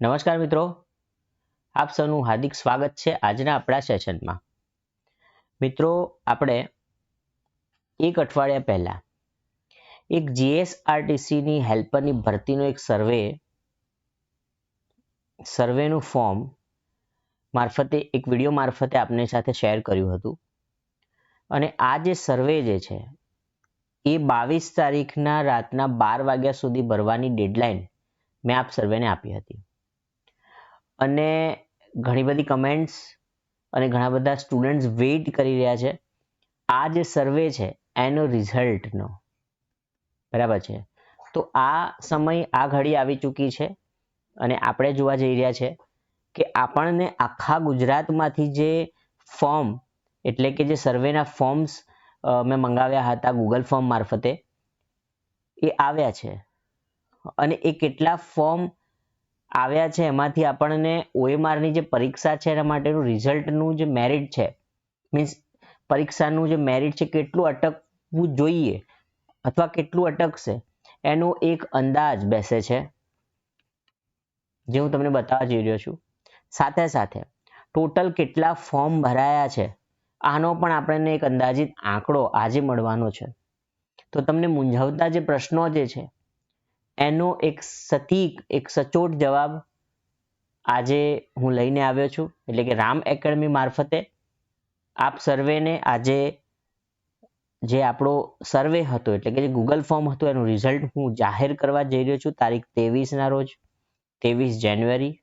નમસ્કાર મિત્રો. આપ સૌનું હાર્દિક સ્વાગત છે આજના આપણા સેશનમાં. મિત્રો, આપણે એક અઠવાડિયા પહેલા એક જીએસઆરટીસીની હેલ્પરની ભરતીનો એક સર્વે, સર્વેનું ફોર્મ મારફતે, એક વીડિયો મારફતે આપની સાથે શેર કર્યું હતું. અને આ જે સર્વે જે છે, એ બાવીસ તારીખના રાતના બાર વાગ્યા સુધી ભરવાની ડેડલાઇન મેં આપ સર્વેને આપી હતી. અને ઘણી બધી કમેન્ટ્સ અને ઘણા બધા સ્ટુડન્ટ્સ વેઇટ કરી રહ્યા છે. આ જે સર્વે છે, એનો રિઝલ્ટનો બરાબર છે? તો આ સમય, આ ઘડી આવી ચૂકી છે અને આપણે જોવા જઈ રહ્યા છે કે આપણને આખા ગુજરાતમાંથી જે ફોર્મ એટલે કે જે સર્વેના ફોર્મ્સ મેં મંગાવ્યા હતા ગૂગલ ફોર્મ મારફતે, એ આવ્યા છે. અને એ કેટલા ફોર્મ આવ્યા છે, એમાંથી આપણને ઓએમઆરની જે પરીક્ષા છે, એના માટેનું રિઝલ્ટનું જે મેરિટ છે મીન્સ પરીક્ષાનું જે મેરિટ છે, કેટલું અટકવું જોઈએ અથવા કેટલું અટકશે, એનો એક અંદાજ બેસે છે. જે હું તમને બતાવવા જઈ રહ્યો છું. સાથે સાથે ટોટલ કેટલા ફોર્મ ભરાયા છે, આનો પણ આપણને એક અંદાજિત આંકડો આજે મળવાનો છે. તો તમને મૂંઝવતા જે પ્રશ્નો જે છે એનો એક સટીક, એક સચોટ જવાબ આજે હું લઈને આવ્યો છું. એટલે કે રામ એકેડમી મારફતે આપ સર્વેને આજે જે આપણો સર્વે હતો, એટલે કે જે ગૂગલ ફોર્મ હતું, એનું રિઝલ્ટ હું જાહેર કરવા જઈ રહ્યો છું તારીખ ત્રેવીસના રોજ, ત્રેવીસ જાન્યુઆરી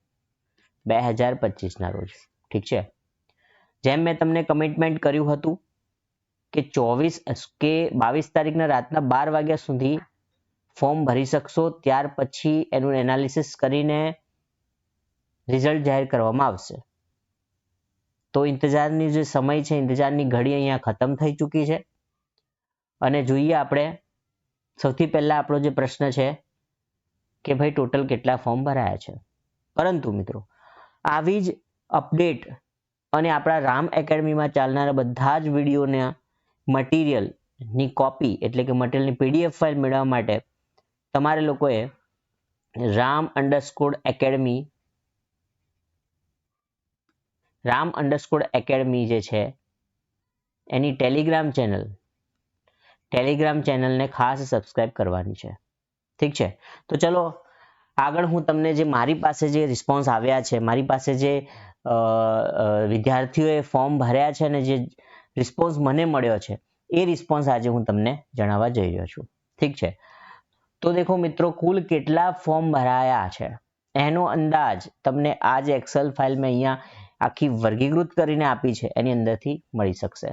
બે હજાર પચીસના રોજ. ઠીક છે? જેમ મેં તમને કમિટમેન્ટ કર્યું હતું કે ચોવીસ, કે બાવીસ તારીખના રાતના બાર વાગ્યા સુધી ફોર્મ ભરી શકશો, ત્યાર પછી એનું એનાલિસિસ કરીને રિઝલ્ટ જાહેર કરવામાં આવશે. તો ઇંતજારની જે સમય છે, ઇંતજારની ઘડી અહીંયા ખતમ થઈ ચૂકી છે. અને જોઈએ આપણે, સૌથી પહેલા આપણો જે પ્રશ્ન છે કે ભાઈ ટોટલ કેટલા ફોર્મ ભરાયા છે. પરંતુ મિત્રો, આવી જ અપડેટ અને આપણા રામ એકેડમીમાં ચાલનારા બધા જ વિડીયોના મટીરિયલની કોપી એટલે કે મટીરિયલની પીડીએફ ફાઇલ મેળવવા માટે તમારે લોકોએ Ram underscore academy Ram underscore academy જે છે, એની ટેલિગ્રામ ચેનલ ટેલિગ્રામ ચેનલને ખાસ સબસ્ક્રાઇબ કરવાની છે. ઠીક છે? તો ચલો, આગળ હું તમને જે મારી પાસે જે રિસ્પોન્સ આવ્યા છે, મારી પાસે જે વિદ્યાર્થીઓએ ફોર્મ ભર્યા છે અને જે રિસ્પોન્સ મને મળ્યો છે, એ રિસ્પોન્સ આજે હું તમને જણાવવા જઈ રહ્યો છું. ઠીક છે? તો દેખો મિત્રો, કુલ કેટલા ફોર્મ ભરાયા છે? એનો અંદાજ તમને આ જે એક્સેલ ફાઇલ મેં અહીંયા આખી વર્ગીકૃત કરીને આપી છે. એની અંદરથી મળી શકશે.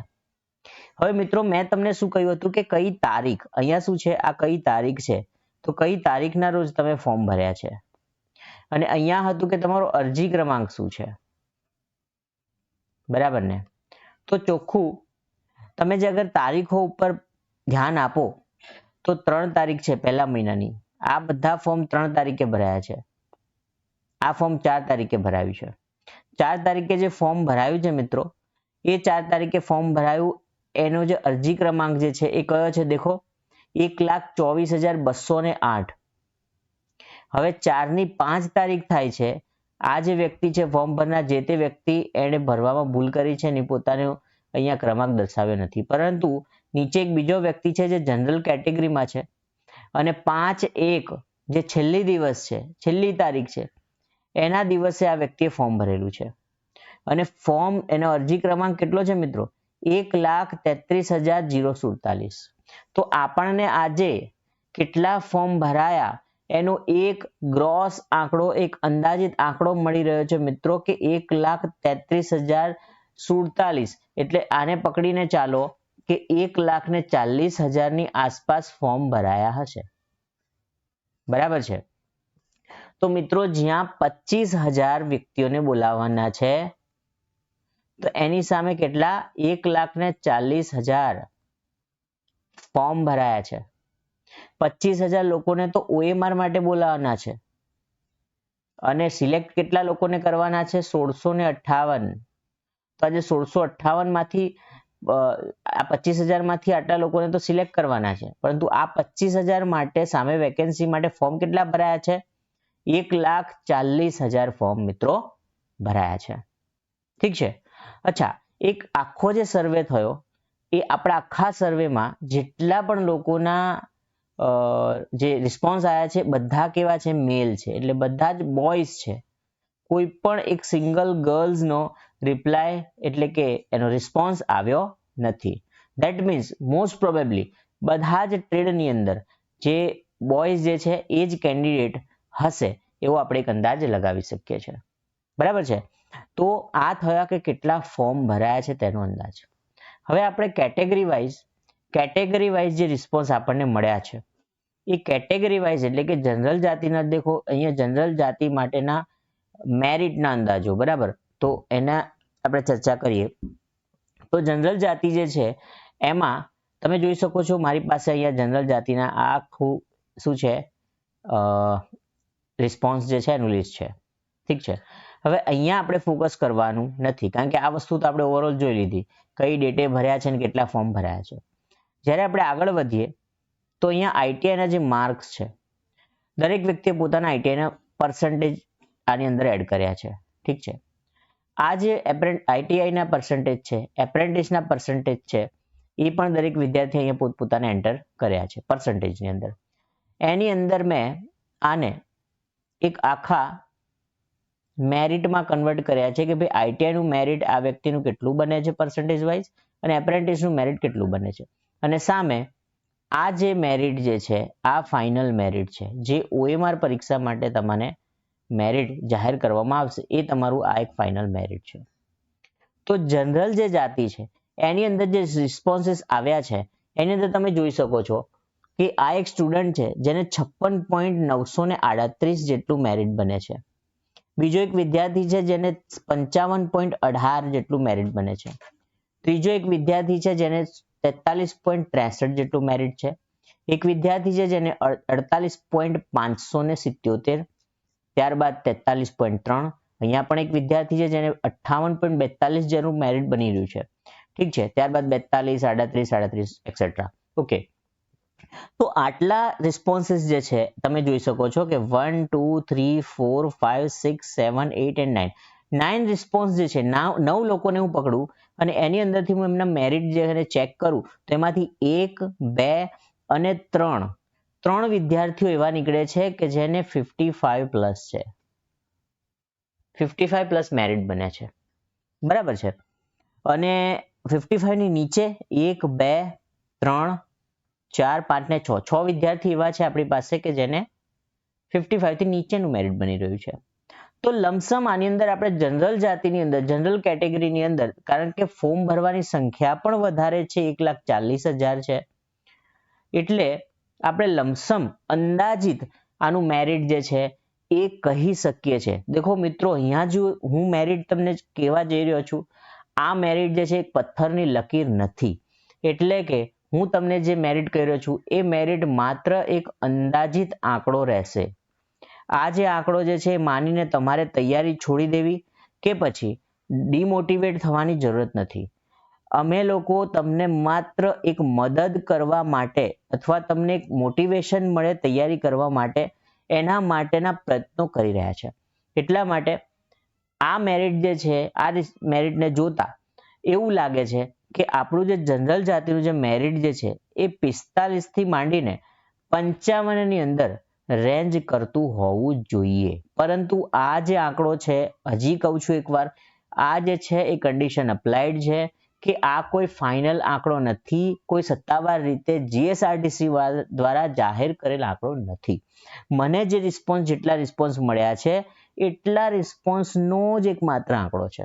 હવે મિત્રો, મેં તમને શું કહ્યું હતું કે કઈ તારીખ? અહીંયા શું છે? આ કઈ તારીખ છે? તો કઈ તારીખના રોજ તમે ફોર્મ ભર્યા છે? અને અહીંયા હતું કે તમારો અરજી ક્રમાંક શું છે? બરાબર ને? તો ચોખ્ખું, તમે જે અગર તારીખો ઉપર ધ્યાન આપો તો ત્રણ તારીખ છે પહેલા મહિનાની. આ બધા ફોર્મ ત્રણ તારીખે ભરાયા છે. આ ફોર્મ ચાર તારીખે ભરાયું છે. ચાર તારીખે જે ફોર્મ ભરાયું છે મિત્રો, એ ચાર તારીખે ફોર્મ ભરાયું, એનો જે અરજી ક્રમાંક જે છે એ કયો છે દેખો? એક લાખ ચોવીસ હજાર બસો ને આઠ. હવે ચારની પાંચ તારીખ થાય છે, આ જે વ્યક્તિ છે ફોર્મ ભરનાર જે તે વ્યક્તિ એણે ભરવામાં ભૂલ કરી છે ને પોતાનો અહીંયા ક્રમાંક દર્શાવ્યો નથી. પરંતુ નીચે એક બીજો વ્યક્તિ છે જે જનરલ કેટેગરીમાં છે. અને પાંચ એક જે છેલ્લી દિવસ છે, છેલ્લી તારીખ છે, એના દિવસે આ વ્યક્તિએ ફોર્મ ભરેલું છે. અને ફોર્મ એનો અરજી ક્રમાંક કેટલો છે મિત્રો? એક લાખ તેત્રીસ હજાર જીરો સુડતાલીસ. તો આપણને આજે કેટલા ફોર્મ ભરાયા? એનો એક ગ્રોસ આંકડો, એક અંદાજિત આંકડો મળી રહ્યો છે મિત્રો કે એક લાખ તેત્રીસ હજાર સુડતાલીસ. એટલે આને પકડીને ચાલો. કે એક લાખ ને ચાલીસ હજારની આસપાસ ફોર્મ ભરાયા હશે. બરાબર છે? તો મિત્રો, જ્યાં પચીસ હજાર વ્યક્તિઓને બોલાવવાના છે, તો એની સામે કેટલા? એક લાખ ને ચાલીસ હજાર ફોર્મ ભરાયા છે. પચીસ હજાર લોકોને તો ઓએમઆર માટે બોલાવવાના છે. અને સિલેક્ટ કેટલા લોકોને કરવાના છે? સોળસો ને અઠાવન તો આજે સોળસો અઠાવનમાંથી આ પચીસ હજારમાંથી આટલા લોકોને તો સિલેક્ટ કરવાના છે. પરંતુ આ પચીસ હજાર માટે સામે વેકેન્સી માટે ફોર્મ કેટલા ભરાયા છે? એક લાખ ચાલીસ હજાર ફોર્મ મિત્રો ભરાયા છે. ઠીક છે? અચ્છા, એક આખો જે સર્વે થયો, એ આપણા આખા સર્વેમાં જેટલા પણ લોકોના જે રિસ્પોન્સ આવ્યા છે, બધા કેવા છે? મેલ છે. એટલે બધા જ બોયઝ છે. કોઈ પણ એક સિંગલ ગર્લ્સનો રિપ્લાય એટલે કે એનો રિસ્પોન્સ આવ્યો નથી. ધેટ મીન્સ મોસ્ટ પ્રોબેબલી બધા જ ટ્રેડની અંદર જે બોયઝ જે છે, એ જ કેન્ડિડેટ હશે એવો આપણે એક અંદાજ લગાવી શકીએ છીએ. બરાબર છે? તો આ થયા કે કેટલા ફોર્મ ભરાયા છે તેનો અંદાજ. હવે આપણે કેટેગરી વાઇઝ કેટેગરી વાઇઝ જે રિસ્પોન્સ આપણને મળ્યા છે, એ કેટેગરી વાઇઝ એટલે કે જનરલ જાતિના દેખો, અહીંયા જનરલ જાતિ માટેના મેરિટના અંદાજો, બરાબર? તો એના આપણે ચર્ચા કરીએ. તો જનરલ જાતિ જે છે, એમાં તમે જોઈ શકો છો મારી પાસે અહીંયા જનરલ જાતિના આખું શું છે? રિસ્પોન્સ જે છે એનું લિસ્ટ છે. ઠીક છે? હવે અહીંયા આપણે ફોકસ કરવાનું નથી, કારણ કે આ વસ્તુ તો આપણે ઓવરઓલ જોઈ લીધી. કઈ ડેટે ભર્યા છે અને કેટલા ફોર્મ ભર્યા છે. જ્યારે આપણે આગળ વધીએ, તો અહીંયા આઈટીઆઈના જે માર્ક્સ છે, દરેક વ્યક્તિએ પોતાના આઈટીઆઈના પર્સન્ટેજ આની અંદર એડ કર્યા છે. ઠીક છે? આ જે આઈટીઆઈના પર્સન્ટેજ છે એપ્રેન્ટિસના પર્સન્ટેજ છે, એ પણ દરેક વિદ્યાર્થી અહીંયા પોતપોતાને એન્ટર કર્યા છે પર્સન્ટેજની અંદર. એની અંદર મેં આને એક આખા મેરિટમાં કન્વર્ટ કર્યા છે કે ભાઈ આઈટીઆઈનું મેરિટ આ વ્યક્તિનું કેટલું બને છે પર્સન્ટેજ વાઇઝ અને એપ્રેન્ટિસનું મેરિટ કેટલું બને છે. અને સામે આ જે મેરિટ જે છે, આ ફાઇનલ મેરિટ છે, જે ઓએમઆર પરીક્ષા માટે તમને મેરિટ જાહેર કરવામાં આવશે, એ તમારું આ એક ફાઇનલ મેરિટ છે. તો જનરલ જે જાતિ છે, એની અંદર જે રિસ્પોન્સીસ આવ્યા છે, એની અંદર તમે જોઈ શકો છો કે આ એક સ્ટુડન્ટ છે, જેને છપ્પન પોઈન્ટ નવસો ને આડત્રીસ જેટલું મેરિટ બને છે. બીજો એક વિદ્યાર્થી છે, જેને પંચાવન પોઈન્ટ અઢાર જેટલું મેરિટ બને છે. ત્રીજો એક વિદ્યાર્થી છે, જેને તેતાલીસ પોઈન્ટ ત્રેસઠ જેટલું મેરિટ છે. એક વિદ્યાર્થી છે, જેને અડતાલીસ પોઈન્ટ પાંચસો ને સિત્યોતેર ત્યારબાદ તેતાલીસ પોઈન્ટ ત્રણ. અહીંયા પણ એક વિદ્યાર્થી છે જેને અઠ્ઠાવન પોઈન્ટ બેતાલીસ જેનું મેરિટ બની રહ્યું છે. ઠીક છે, ત્યારબાદ બેતાલીસ આડત્રીસ સાડત્રીસ એક્સેટ્રા ઓકે તો આટલા રિસ્પોન્સીસ જે છે, તમે જોઈ શકો છો કે one two three four five six seven eight and nine nine response જે છે, નાવ, નવ લોકોને હું પકડું અને એની અંદરથી હું એમના મેરિટ જે ચેક કરું. તો એમાંથી એક, બે અને ત્રણ. ત્રણ વિદ્યાર્થીઓ એવા નીકળે છે કે જેને ફિફ્ટી ફાઈવ પ્લસ છે. ફિફ્ટી ફાઈવ પ્લસ મેરિટ બને છે. બરાબર છે? અને ફિફ્ટી ફાઈવની નીચે એક, બે, ત્રણ, ચાર, પાંચ ને છ. છ વિદ્યાર્થી એવા છે આપણી પાસે કે જેને ફિફ્ટી ફાઈવથી નીચેનું મેરિટ બની રહ્યું છે. તો લમસમ આની અંદર આપણે જનરલ જાતિની અંદર જનરલ કેટેગરીની અંદર, કારણ કે ફોર્મ ભરવાની સંખ્યા પણ વધારે છે, એક લાખ ચાલીસ હજાર છે. એટલે આપણે લમસમ, અંદાજિત આનું મેરિટ જે છે એ કહી શકીએ છીએ. દેખો મિત્રો, અહીંયા જો હું મેરિટ તમને કહેવા જઈ રહ્યો છું. આ મેરિટ જે છે એક પથ્થરની લકીર નથી. એટલે કે હું તમને જે મેરિટ કહી રહ્યો છું, એ મેરિટ માત્ર એક અંદાજિત આંકડો રહેશે. આ જે આંકડો જે છે એ માનીને તમારે તૈયારી છોડી દેવી કે પછી ડિમોટિવેટ થવાની જરૂરત નથી. અમે લોકો તમને માત્ર એક મદદ કરવા માટે અથવા તમને એક મોટિવેશન મળે તૈયારી કરવા માટે એના માટેના પ્રયત્નો કરી રહ્યા છે. એટલા માટે આ મેરિટ જે છે, આ મેરિટને જોતા એવું લાગે છે કે આપણું જે જનરલ જાતિનું જે મેરિટ જે છે એ પિસ્તાલીસથી માંડીને પંચાવનની અંદર રેન્જ કરતું હોવું જોઈએ. પરંતુ આ જે આંકડો છે, હજી કહું છું એકવાર, આ જે છે એ કન્ડિશન અપ્લાઇડ છે. કે આ કોઈ ફાઇનલ આંકડો નથી, કોઈ સત્તાવાર રીતે જીએસઆરટીસી દ્વારા જાહેર કરેલ આંકડો નથી. મને જે રિસ્પોન્સ જેટલા રિસ્પોન્સ મળ્યા છે, એટલા રિસ્પોન્સનો જ એક આંકડો છે.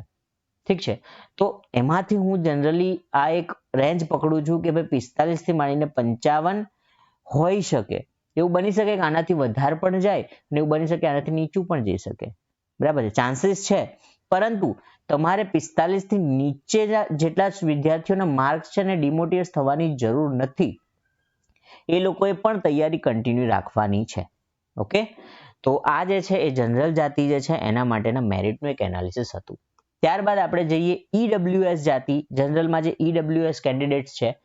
ઠીક છે? તો એમાંથી હું જનરલી આ એક રેન્જ પકડું છું કે ભાઈ પિસ્તાલીસથી માંડીને પંચાવન હોઈ શકે. એવું બની શકે કે આનાથી વધારે પણ જાય અને એવું બની શકે આનાથી નીચું પણ જઈ શકે. બરાબર છે? ચાન્સીસ છે. પરંતુ તમારે પિસ્તાલીસથી નીચે જેટલા વિદ્યાર્થીઓના માર્ક્સ છે ને ડિમોટિવેટ થવાની જરૂર નથી. એ લોકોએ પણ તૈયારી કન્ટિન્યુ રાખવાની છે. ઓકે તો આ જે છે એ જનરલ જાતિ જે છે એના માટેના મેરિટનું એક એનાલિસિસ હતું. ત્યારબાદ આપણે જઈએ ઈડબ્લ્યુએસ જાતિ. જનરલમાં જે ઈડબ્લ્યુએસ કેન્ડિડેટ્સ છે,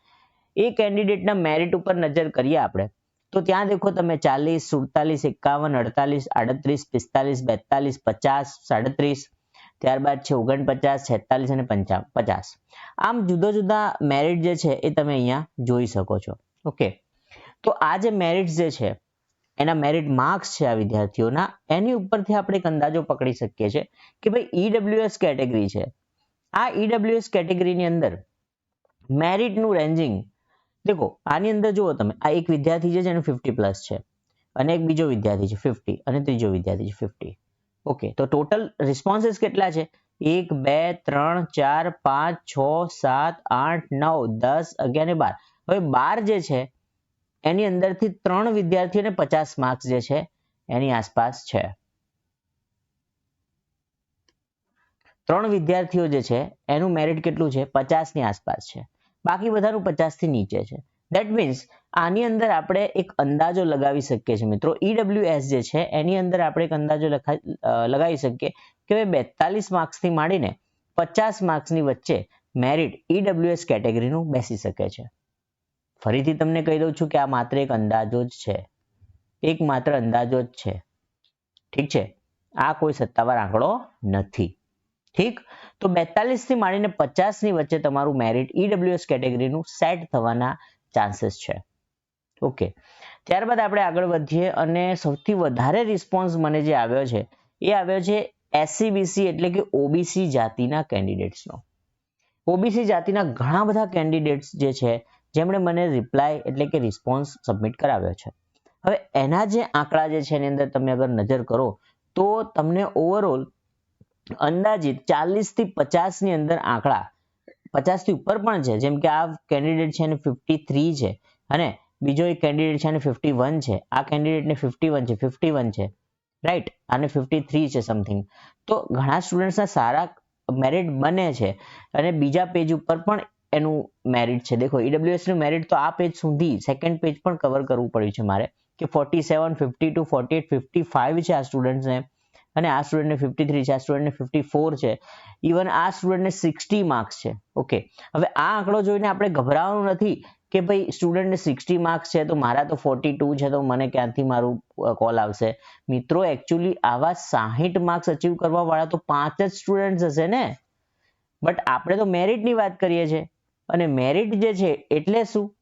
એ કેન્ડિડેટના મેરિટ ઉપર નજર કરીએ આપણે. તો ત્યાં દેખો તમે ચાલીસ, સુડતાલીસ, એકાવન, અડતાલીસ, આડત્રીસ, પિસ્તાલીસ, બેતાલીસ, પચાસ, સાડત્રીસ ત્યારબાદ છે ઓગણપચાસ, છેતાલીસ અને પંચા, પચાસ. આમ જુદા જુદા મેરિટ જે છે એ તમે અહીંયા જોઈ શકો છો. ઓકે તો આ જે મેરિટ જે છે, એના મેરિટ માર્ક્સ છે આ વિદ્યાર્થીઓના, એની ઉપરથી આપણે એક અંદાજો પકડી શકીએ છીએ કે ભાઈ ઈડબ્લ્યુએસ કેટેગરી છે. આ ઈડબ્લ્યુએસ કેટેગરીની અંદર મેરિટનું રેન્જિંગ દેખો, આની અંદર જુઓ તમે, આ એક વિદ્યાર્થી છે જેનું ફિફ્ટી પ્લસ છે, અને એક બીજો વિદ્યાર્થી છે ફિફ્ટી અને ત્રીજો વિદ્યાર્થી છે ફિફ્ટી ઓકે, તો ટોટલ રિસ્પોન્સીસ કેટલા છે? એક, બે, ત્રણ, ચાર, પાંચ, છ, સાત, આઠ, નવ, દસ, અગિયાર ને બાર. હવે બાર જે છે, એની અંદરથી ત્રણ વિદ્યાર્થીઓને પચાસ માર્ક્સ જે છે, એની આસપાસ છે. ત્રણ વિદ્યાર્થીઓ જે છે, એનું મેરિટ કેટલું છે? પચાસની આસપાસ છે. બાકી બધાનું પચાસથી નીચે છે. દેટ મીન્સ આની અંદર આપણે એક અંદાજો લગાવી શકીએ છીએ મિત્રો. ઈડબ્લ્યુએસ જે છે, એની અંદર આપણે એક અંદાજો લગાવી શકીએ કે ભાઈ બેતાલીસ માર્ક્સથી માંડીને પચાસ માર્ક્સની વચ્ચે મેરિટ ઈડબ્લ્યુએસ કેટેગરીનું બેસી શકે છે. ફરીથી તમને કહી દઉં છું કે આ માત્ર એક અંદાજો જ છે. એક માત્ર અંદાજો જ છે. ઠીક છે? આ કોઈ સત્તાવાર આંકડો નથી. ઠીક? તો બેતાલીસથી માંડીને પચાસની વચ્ચે તમારું મેરિટ ઈડબ્લ્યુએસ કેટેગરીનું સેટ થવાના ચાન્સીસ છે. ઓકે ત્યારબાદ આપણે આગળ વધીએ અને સૌથી વધારે રિસ્પોન્સ મને જે આવ્યો છે, એ આવ્યો છે એસસીબીસી એટલે કે ઓબીસી જાતિના કેન્ડિડેટ્સનો ઓબીસી જાતિના ઘણા બધા કેન્ડિડેટ્સ જે છે, જેમણે મને રિપ્લાય એટલે કે રિસ્પોન્સ સબમિટ કરાવ્યો છે. હવે એના જે આંકડા જે છે એની અંદર તમે અગર નજર કરો, તો તમને ઓવરઓલ અંદાજિત ચાલીસથી પચાસની અંદર આંકડા પચાસથી ઉપર પણ છે. જેમ કે આ કેન્ડિડેટ છે એને ફિફ્ટી થ્રી છે અને બીજો એક કેન્ડિડેટ છે એને ફિફ્ટી વન છે. આ કેન્ડિડેટને ફિફ્ટી વન છે. ફિફ્ટી વન છે. રાઈટ આને ફિફ્ટી થ્રી છે સમથિંગ તો ઘણા સ્ટુડન્ટ્સના સારા મેરિટ બને છે અને બીજા પેજ ઉપર પણ એનું મેરિટ છે. દેખો ઈડબ્લ્યુએસનું મેરિટ તો આ પેજ સુધી સેકન્ડ પેજ પણ કવર કરવું પડ્યું છે મારે. કે forty seven fifty two forty eight fifty five છે આ સ્ટુડન્ટ્સને અને આ સ્ટુડન્ટને ફિફ્ટી થ્રી છે, આ સ્ટુડન્ટને ફિફ્ટી ફોર છે. ઇવન આ સ્ટુડન્ટને સિક્સટી માર્ક્સ છે. ઓકે હવે આ આંકડો જોઈને આપણે ગભરાવાનું નથી કે ભાઈ સ્ટુડન્ટને સિક્સટી માર્ક્સ છે તો મારા તો ફોર્ટી ટુ છે તો મને ક્યાંથી મારું કોલ આવશે? મિત્રો એકચ્યુઅલી આવા સાહીઠ માર્ક્સ અચીવ કરવા વાળા તો પાંચ જ સ્ટુડન્ટ્સ હશે ને? બટ આપણે તો મેરિટની વાત કરીએ છીએ. અને મેરિટ જે છે, એટલે શું?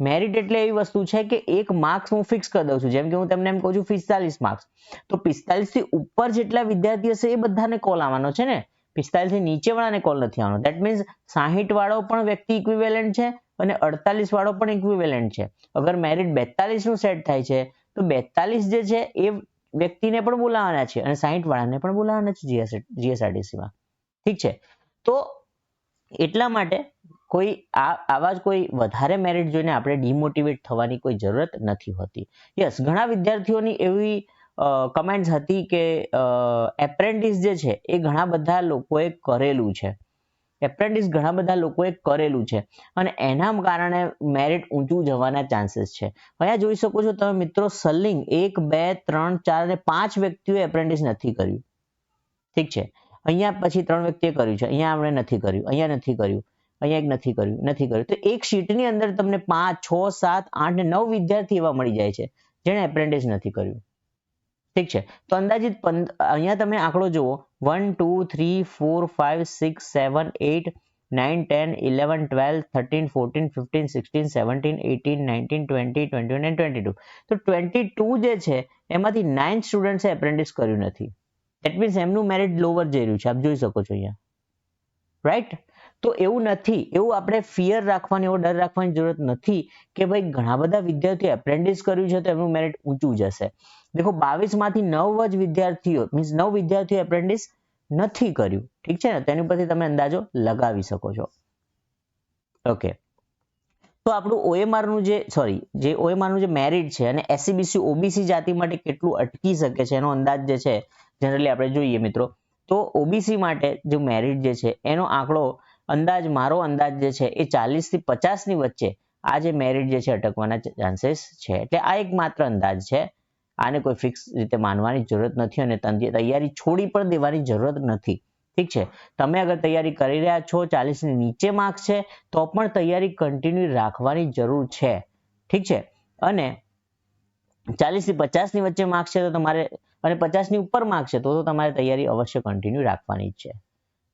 મેરિટ એટલે એવી વસ્તુ છે કે એક માર્ક્સ હું ફિક્સ કરી દઉં છું. જેમ કે હું તમને એમ કહું છું પિસ્તાલીસ માર્ક્સ તો પિસ્તાલીસથી ઉપર જેટલા વિદ્યાર્થી હશે એ બધાને કોલ આવવાનો છે ને? પિસ્તાલીસથી નીચે વાળાને કોલ નથી આવવાનો. દેટ મીન્સ સાહીઠ વાળો પણ વ્યક્તિ ઇક્વિવેલન્ટ છે અને અડતાલીસ વાળો પણ ઇક્વિવેલન્ટ છે. અગર મેરિટ બેતાલીસનું સેટ થાય છે, તો બેતાલીસ જે છે એ વ્યક્તિને પણ બોલાવવાના છે અને સાહીઠ વાળાને પણ બોલાવવાના છે જીએસ જીએસઆરટીસીમાં ઠીક છે? તો એટલા માટે કોઈ આ, આવા જ કોઈ વધારે મેરિટ જોઈને આપણે ડિમોટિવેટ થવાની કોઈ જરૂરત નથી હોતી. યસ ઘણા વિદ્યાર્થીઓની એવી કમેન્ટ્સ હતી કે એપ્રેન્ટિસ જે છે એ ઘણા બધા લોકોએ કરેલું છે. એપ્રેન્ટિસ ઘણા બધા લોકોએ કરેલું છે અને એના કારણે મેરિટ ઊંચું જવાના ચાન્સીસ છે. અહીંયા જોઈ શકો છો તમે મિત્રો સલિંગ એક, બે, ત્રણ, ચાર અને પાંચ વ્યક્તિઓએ એપ્રેન્ટિસ નથી કર્યું. ઠીક છે. અહીંયા પછી ત્રણ વ્યક્તિએ કર્યું છે. અહીંયા આપણે નથી કર્યું. અહીંયા નથી કર્યું. અહીંયા એક નથી કર્યું નથી કર્યું. તો એક શીટની અંદર તમને પાંચ, છ, સાત, આઠ નવ વિદ્યાર્થી એવા મળી જાય છે, જેણે એપ્રેન્ટિસ નથી કર્યું. ઠીક છે? તો અંદાજિત અહીંયા તમે આંકડો જુઓ. One two three four five six seven eight nine ten eleven twelve thirteen fourteen fifteen sixteen seventeen eighteen nineteen twenty twenty one twenty two તો ટ્વેન્ટી ટુ જે છે, એમાંથી નાઇન સ્ટુડન્ટ્સે એપ્રેન્ટિસ કર્યું નથી. દેટ મીન્સ એમનું મેરિટ લોવર જઈ રહ્યું છે. આપ જોઈ શકો છો અહીંયા. રાઈટ તો એવું નથી. એવું આપણે ફિયર રાખવાની, એવો ડર રાખવાની જરૂરત નથી કે ભાઈ ઘણા બધા વિદ્યાર્થીઓ એપ્રેન્ટિસ કર્યું છે તો એમનું મેરિટ ઊંચું જશે. દેખો બાવીસમાંથી નવ જ વિદ્યાર્થીઓ મીન્સ નવ વિદ્યાર્થીઓ એપ્રેન્ટિસ નથી કર્યું. ઠીક છે ને? તેની પરથી તમે અંદાજો લગાવી શકો છો. ઓકે તો આપણું ઓએમઆરનું જે સોરી જે ઓએમઆરનું જે મેરિટ છે અને એસસીબીસી ઓબીસી જાતિ માટે કેટલું અટકી શકે છે, એનો અંદાજ જે છે જનરલી આપણે જોઈએ મિત્રો. તો ઓબીસી માટે જે મેરિટ જે છે, એનો આંકડો અંદાજ, મારો અંદાજ જે છે એ ચાલીસથી પચાસ વચ્ચે આ જે મેરિટ જે છે અટકવાના ચાન્સીસ છે. એટલે આ એક માત્ર અંદાજ છે. આને કોઈ ફિક્સ રીતે માનવાની જરૂરત નથી અને તૈયારી છોડી પણ દેવાની જરૂરત નથી. ઠીક છે? તમે અગર તૈયારી કરી રહ્યા છો, ચાલીસની નીચે માર્ક્સ છે, તો પણ તૈયારી કન્ટિન્યુ રાખવાની જરૂર છે. ઠીક છે? અને ચાલીસથી પચાસ વચ્ચે માર્ક્સ છે તો તમારે, અને પચાસની ઉપર માર્ક્સ છે તો તો તમારે તૈયારી અવશ્ય કન્ટિન્યુ રાખવાની જ છે.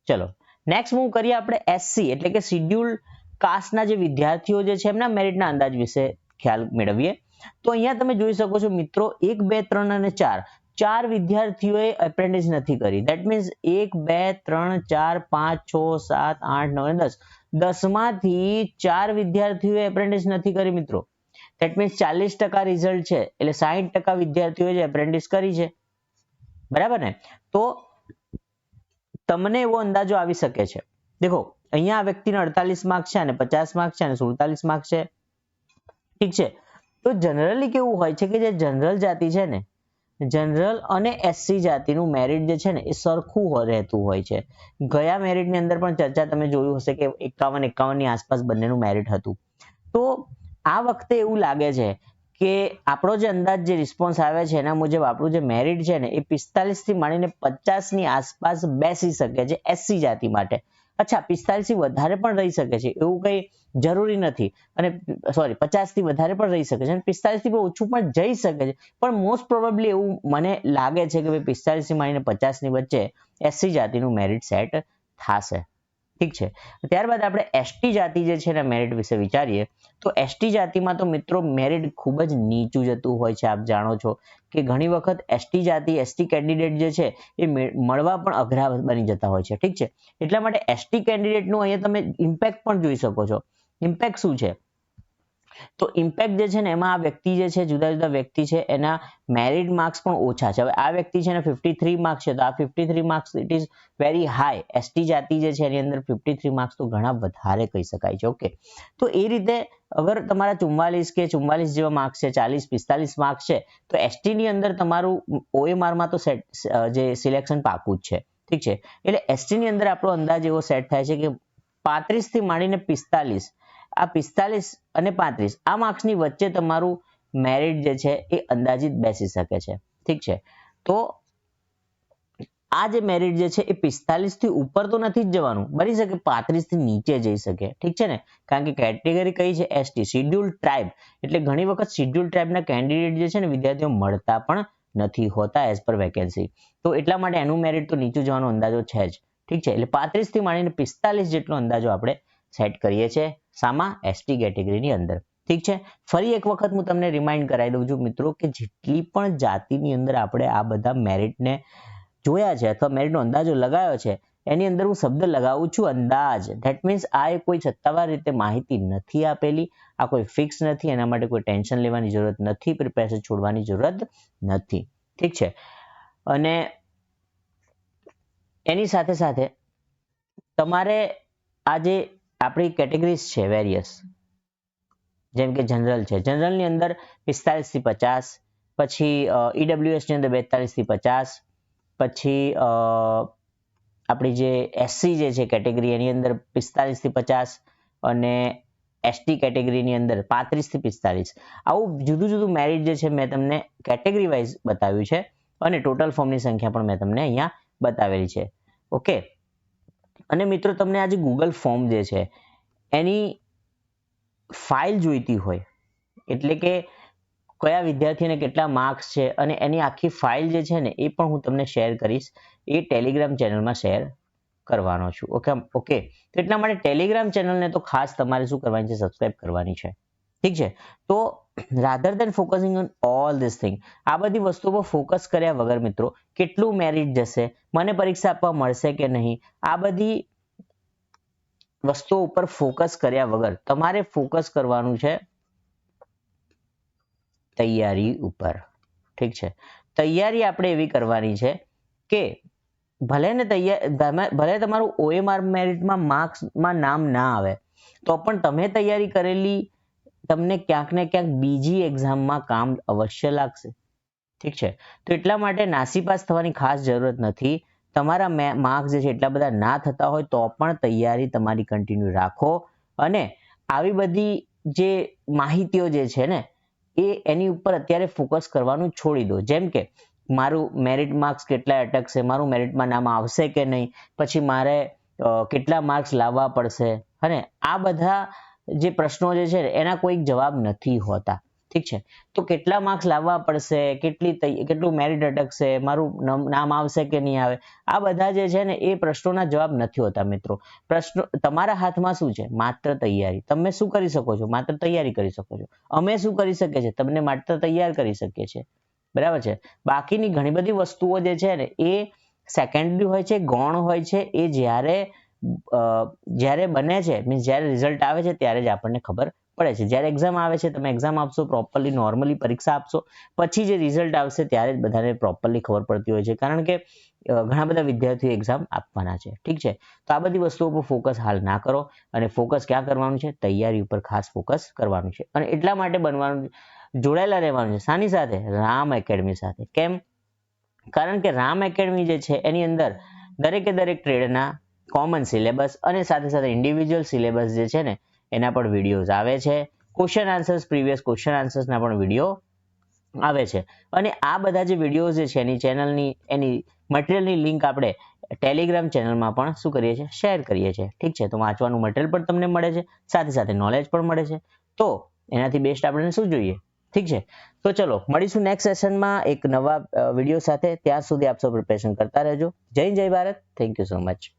ચલો. નેક્સ્ટ મૂવ કરીએ આપણે એસસી એટલે કે શિડ્યુલ કાસ્ટના જે વિદ્યાર્થીઓ જે છે, એમના મેરિટના અંદાજ વિશે ખ્યાલ મેળવીએ. તો અહીંયા તમે જોઈ શકો છો, મિત્રો, એક, બે, ત્રણ અને ચાર. ચાર વિદ્યાર્થીઓએ એપ્રેન્ટિસ નથી કરી. દેટ મીન્સ એક, બે, ત્રણ, ચાર, પાંચ, છ, સાત, આઠ, નવ દસ. દસમાંથી ચાર વિદ્યાર્થીઓએ એપ્રેન્ટિસ નથી કરી, મિત્રો. દેટ મીન્સ ચાલીસ ટકા રિઝલ્ટ છે. એટલે સાહીઠ ટકા વિદ્યાર્થીઓએ એપ્રેન્ટિસ કરી છે. બરાબર ને? તો તમને એવો અંદાજો આવી શકે છે. દેખો, અહીંયા આ વ્યક્તિને અડતાલીસ માર્ક છે અને પચાસ માર્ક છે અને સુડતાલીસ માર્ક છે. ઠીક છે? તો જનરલી કેવું હોય છે કે જે જનરલ જાતિ છે ને જનરલ અને એસસી જાતિનું મેરિટ જે છે ને, એ સરખું રહેતું હોય છે. ગયા મેરિટની અંદર પણ ચર્ચા તમે જોયું હશે કે એકાવન એકાવનની આસપાસ બંનેનું મેરિટ હતું. તો આ વખતે એવું લાગે છે કે આપણો જે અંદાજ, જે રિસ્પોન્સ આવે છે, એના મુજબ આપણું જે મેરિટ છે ને, એ પિસ્તાલીસથી માંડીને પચાસની આસપાસ બેસી શકે છે એસસી જાતિ માટે. અચ્છા, પિસ્તાલીસથી વધારે પણ રહી શકે છે, એવું કંઈ જરૂરી નથી. અને સોરી પચાસથી વધારે પણ રહી શકે છે, અને પિસ્તાલીસથી બહુ ઓછું પણ જઈ શકે છે. પણ મોસ્ટ પ્રોબેબલી એવું મને લાગે છે કે ભાઈ પિસ્તાલીસથી માંડીને પચાસની વચ્ચે એસસી જાતિનું મેરિટ સેટ થશે. ઠીક છે? ત્યારબાદ આપણે એસટી જાતિ જે છે એના મેરિટ વિશે વિચારીએ, તો એસટી જાતિમાં તો મિત્રો મેરિટ ખૂબ જ નીચું જતું હોય છે, આપ જાણો છો કે ઘણી વખત એસટી જાતિ એસટી કેન્ડિડેટ જે છે એ મળવા પણ અઘરા બની જતા હોય છે, ઠીક છે? એટલા માટે એસટી કેન્ડિડેટનું અહીંયા તમે ઇમ્પેક્ટ પણ જોઈ શકો છો. ઇમ્પેક્ટ શું છે? તો ઇમ્પેક્ટ જે છે ને એમાં આ વ્યક્તિ જે છે, જુદા જુદા વ્યક્તિ છે, એના મેરિટ માર્ક્સ પણ ઓછા છે. હવે આ વ્યક્તિ છે ને ફિફ્ટી થ્રી માર્ક્સ છે, તો આ fifty three marks it is very high ST જાતિ જે છે, એની અંદર ફિફ્ટી થ્રી માર્ક્સ તો ઘણા વધારે કહી શકાય છે ઓકે તો એ રીતે અગર તમારા ચુમ્માલીસ કે ચુમ્માલીસ જેવા માર્ક્સ છે, ચાલીસ, પિસ્તાલીસ માર્ક્સ છે, તો એસટી ની અંદર તમારું ઓએમઆરમાં તો સેટ જે સિલેક્શન પાકું જ છે, ઠીક છે? એટલે એસટી ની અંદર આપણો અંદાજ એવો સેટ થાય છે કે પાંત્રીસથી માંડીને પિસ્તાલીસ આ પિસ્તાલીસ અને પાંત્રીસ. આ માર્ક્સની વચ્ચે તમારું મેરિટ જે છે એ અંદાજિત બેસી શકે છે. ઠીક છે? તો આ જે મેરિટ જે છે એ પિસ્તાલીસથી ઉપર તો નથી જ જવાનું. બની શકે પાંત્રીસથી નીચે જઈ શકે. ઠીક છે ને? કારણ કે કેટેગરી કઈ છે? એસટી શિડ્યુલ ટ્રાઇબ એટલે ઘણી વખત શિડ્યુલ ટ્રાઇબના કેન્ડિડેટ જે છે ને વિદ્યાર્થીઓ મળતા પણ નથી હોતા એઝ પર વેકેન્સી તો એટલા માટે એનું મેરિટ તો નીચું જવાનો અંદાજો છે જ. ઠીક છે? એટલે પાંત્રીસથી માંડીને પિસ્તાલીસ જેટલો અંદાજો આપણે સેટ કરીએ છીએ સામા એસટી કેટેગરીની અંદર. ઠીક છે? ફરી એક વખત હું તમને રિમાઇન્ડ કરાવી દઉં છું મિત્રો કે જેટલી પણ જાતિની અંદર આપણે આ બધા મેરિટને જોયા છે અથવા મેરિટનો અંદાજો લગાવ્યો છે, એની અંદર હું શબ્દ લગાવું છું અંદાજ. ધેટ મીન્સ આ કોઈ સત્તાવાર રીતે માહિતી નથી આપેલી, આ કોઈ ફિક્સ નથી, એના માટે કોઈ ટેન્શન લેવાની જરૂરત નથી પ્રિપેરેશન છોડવાની જરૂરત નથી. ઠીક છે? અને એની સાથે સાથે તમારે આ જે આપણી કેટેગરીઝ છે વેરિયસ જેમ કે જનરલ છે. જનરલની અંદર પિસ્તાલીસથી પચાસ, પછી ઈડબ્લ્યુએસની અંદર બેતાલીસથી પચાસ, પછી આપણી જે એસસી જે છે કેટેગરી, એની અંદર પિસ્તાલીસથી પચાસ અને એસટી કેટેગરીની અંદર પાંત્રીસથી પિસ્તાલીસ. આવું જુદું જુદું મેરિટ જે છે મેં તમને કેટેગરી વાઇઝ બતાવ્યું છે અને ટોટલ ફોર્મની સંખ્યા પણ મેં તમને અહીંયા બતાવેલી છે. ઓકે અને મિત્રો, તમને આજે ગૂગલ ફોર્મ જે છે, એની ફાઇલ જોઈતી હોય. એટલે કે કયા વિદ્યાર્થીને કેટલા માર્ક્સ છે અને એની આખી ફાઇલ જે છે ને, એ પણ હું તમને શેર કરીશ. એ ટેલિગ્રામ ચેનલમાં શેર કરવાનો છું. ઓકે ઓકે એટલા માટે ટેલિગ્રામ ચેનલને તો ખાસ તમારે શું કરવાની છે? સબસ્ક્રાઇબ કરવાની છે. ઠીક છે? તો rather than focusing on all this thing આ બધી વસ્તુ પર ફોકસ કર્યા વગર મિત્રો, કેટલું મેરિટ જશે? મને પરીક્ષા આપવા મળશે કે નહીં? આ બધી વસ્તુઓ ઉપર ફોકસ કર્યા વગર તમારે ફોકસ કરવાનું છે તૈયારી ઉપર. ઠીક છે? તૈયારી આપણે એવી કરવાની છે કે ભલે ને તૈયાર ભલે તમારું ઓએમઆર મેરિટમાં માર્ક્સમાં નામ ના આવે, તો પણ તમે તૈયારી કરેલી તમને ક્યાંક ને ક્યાંક બીજી એક્ઝામમાં કામ અવશ્ય લાગશે. ઠીક છે? તો એટલા માટે નાસીપાસ થવાની ખાસ જરૂરત નથી. તમારા માર્ક્સ જે છે એટલા બધા ના થતા હોય તો પણ તૈયારી તમારી કન્ટિન્યુ રાખો. અને આવી બધી જે માહિતીઓ જે છે ને, એ એની ઉપર અત્યારે ફોકસ કરવાનું છોડી દો. જેમ કે, મારું મેરિટ માર્ક્સ કેટલા અટકશે, મારું મેરિટમાં નામ આવશે કે નહીં, પછી મારે કેટલા માર્ક્સ લાવવા પડશે, અને આ બધા જે પ્રશ્નો જે છે એના કોઈ જવાબ નથી હોતા. ઠીક છે? તો કેટલા માર્ક્સ લાવવા પડશે? કેટલી કેટલું મેરિટ અટકશે? મારું નામ આવશે કે નહીં આવે? આ બધા જે છે ને, એ પ્રશ્નોના જવાબ નથી હોતા મિત્રો. પ્રશ્નો, તમારા હાથમાં શું છે? માત્ર તૈયારી. તમે શું કરી શકો છો? માત્ર તૈયારી કરી શકો છો. અમે શું કરી શકીએ છીએ? તમને માત્ર તૈયાર કરી શકીએ છીએ. બરાબર છે? બાકીની ઘણી બધી વસ્તુઓ જે છે ને, એ સેકન્ડરી હોય છે, ગૌણ હોય છે, એ જ્યારે જ્યારે બને છે મીન્સ જ્યારે રિઝલ્ટ આવે છે, ત્યારે જ આપણને ખબર પડે છે. જ્યારે એક્ઝામ આવે છે, તમે એક્ઝામ આપશો પ્રોપરલી નોર્મલી પરીક્ષા આપશો, પછી જે રિઝલ્ટ આવશે, ત્યારે જ બધાને પ્રોપરલી ખબર પડતી હોય છે. કારણ કે ઘણા બધા વિદ્યાર્થીઓ એક્ઝામ આપવાના છે. ઠીક છે? તો આ બધી વસ્તુઓ પર ફોકસ હાલ ના કરો અને ફોકસ ક્યાં કરવાનું છે? તૈયારી ઉપર ખાસ ફોકસ કરવાનું છે. અને એટલા માટે બનવાનું, જોડાયેલા રહેવાનું છે. શાની સાથે? રામ એકેડમી સાથે. કેમ? કારણ કે રામ એકેડમી જે છે, એની અંદર દરેકે દરેક ટ્રેડના કોમન સિલેબસ અને સાથે સાથે ઇન્ડિવિજ્યુઅલ સિલેબસ જે છે ને, એના પણ વિડીયોઝ આવે છે. ક્વેશ્ચન આન્સર્સ પ્રીવિયસ ક્વેશ્ચન આન્સર્સના પણ વીડિયો આવે છે. અને આ બધા જે વિડીયોઝ છે, એની ચેનલની એની મટીરિયલની લિંક આપણે ટેલિગ્રામ ચેનલમાં પણ શું કરીએ છીએ? શેર કરીએ છીએ. ઠીક છે? તો વાંચવાનું મટીરિયલ પણ તમને મળે છે, સાથે સાથે નોલેજ પણ મળે છે. તો એનાથી બેસ્ટ આપણે શું જોઈએ? ઠીક છે? તો ચલો, મળીશું નેક્સ્ટ સેશનમાં એક નવા વીડિયો સાથે. ત્યાં સુધી આપ સૌ પ્રિપેરેશન કરતા રહેજો. જય જય Bharat. Thank you so much